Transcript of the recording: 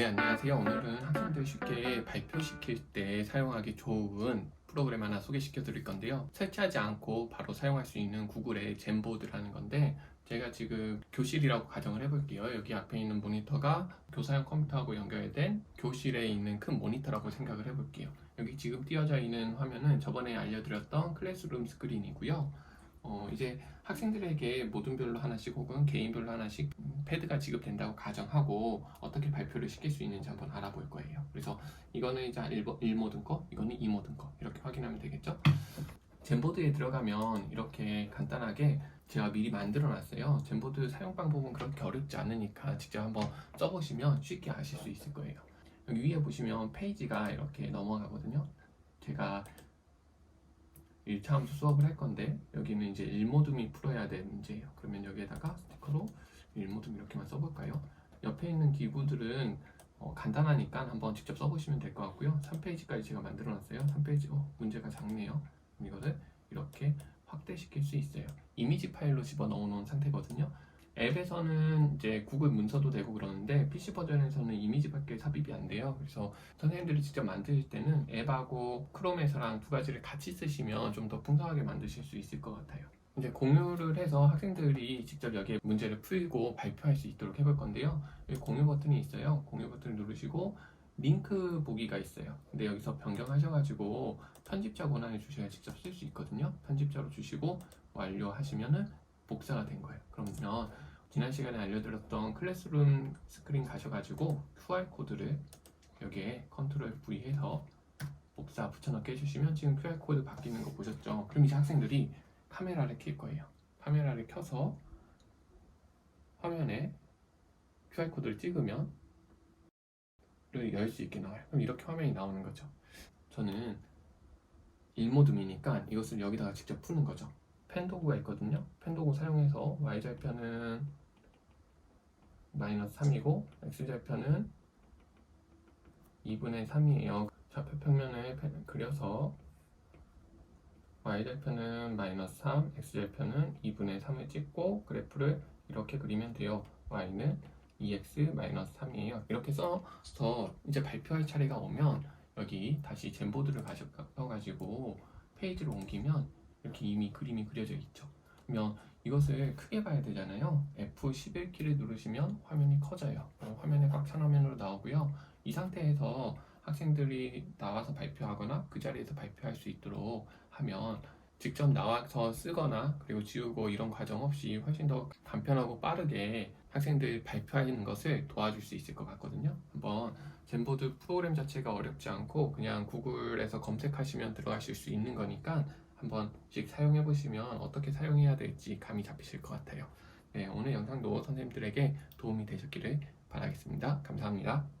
네, 안녕하세요. 오늘은 학생들 쉽게 발표시킬 때 사용하기 좋은 프로그램 하나 소개시켜 드릴 건데요. 설치하지 않고 바로 사용할 수 있는 구글의 젠보드라는 건데 제가 지금 교실이라고 가정을 해볼게요. 여기 앞에 있는 모니터가 교사용 컴퓨터하고 연결된 교실에 있는 큰 모니터라고 생각을 해볼게요. 여기 지금 띄어져 있는 화면은 저번에 알려드렸던 클래스룸 스크린이고요. 어, 이제 학생들에게 모둠별로 하나씩 혹은 개인별로 하나씩 패드가 지급된다고 가정하고 어떻게 발표를 시킬 수 있는지 한번 알아볼 거예요. 그래서 이거는 이제 1, 모든 거, 이거는 2모든 거 이렇게 확인하면 되겠죠? 젠보드에 들어가면 이렇게 간단하게 제가 미리 만들어 놨어요. 젠보드 사용 방법은 그렇게 어렵지 않으니까 직접 한번 써보시면 쉽게 아실 수 있을 거예요. 여기 위에 보시면 페이지가 이렇게 넘어가거든요. 제가 1차 함수 수업을 할 건데 여기는 이제 일모둠이 풀어야 될 문제예요. 그러면 여기에다가 스티커로 일모둠 이렇게만 써볼까요? 옆에 있는 기구들은 어, 간단하니까 한번 직접 써보시면 될 것 같고요. 3페이지까지 제가 만들어놨어요. 3페이지 어, 문제가 작네요. 이거를 이렇게 확대시킬 수 있어요. 이미지 파일로 집어 넣어 놓은 상태거든요. 앱에서는 이제 구글 문서도 되고 그러는데 PC 버전에서는 이미지밖에 삽입이 안 돼요. 그래서 선생님들이 직접 만드실 때는 앱하고 크롬에서랑 두 가지를 같이 쓰시면 좀 더 풍성하게 만드실 수 있을 것 같아요. 공유를 해서 학생들이 직접 여기에 문제를 풀고 발표할 수 있도록 해볼 건데요. 여기 공유 버튼이 있어요. 공유 버튼을 누르시고 링크 보기가 있어요. 근데 여기서 변경하셔가지고 편집자 권한을 주셔야 직접 쓸 수 있거든요. 편집자로 주시고 완료하시면은 복사가 된 거예요. 그러면 지난 시간에 알려드렸던 클래스룸 스크린 가셔가지고 QR 코드를 여기에 컨트롤 V 해서 복사 붙여넣기 해주시면 지금 QR 코드 바뀌는 거 보셨죠? 그럼 이제 학생들이 카메라를 켤 거예요. 카메라를 켜서 화면에 QR 코드를 찍으면 열 수 있게 나와요. 그럼 이렇게 화면이 나오는 거죠. 저는 일모둠이니까 이것을 여기다가 직접 푸는 거죠. 펜 도구가 있거든요. 펜 도구 사용해서 y절편은 마이너스 3이고 x절편은 2분의 3이에요. 좌표 평면을 그려서 y절편은 마이너스 3, x절편은 2분의 3을 찍고 그래프를 이렇게 그리면 돼요. y는 2x 마이너스 3이에요. 이렇게 써서 이제 발표할 차례가 오면 여기 다시 젠보드를 가셔가지고 페이지를 옮기면 이렇게 이미 그림이 그려져 있죠. 그러면 이것을 크게 봐야 되잖아요. F11키를 누르시면 화면이 커져요. 화면에 꽉 찬 화면으로 나오고요. 이 상태에서 학생들이 나와서 발표하거나 그 자리에서 발표할 수 있도록 하면 직접 나와서 쓰거나 그리고 지우고 이런 과정 없이 훨씬 더 간편하고 빠르게 학생들 발표하는 것을 도와줄 수 있을 것 같거든요. 한번 젠보드 프로그램 자체가 어렵지 않고 그냥 구글에서 검색하시면 들어가실 수 있는 거니까 한 번씩 사용해 보시면 어떻게 사용해야 될지 감이 잡히실 것 같아요. 네, 오늘 영상도 선생님들에게 도움이 되셨기를 바라겠습니다. 감사합니다.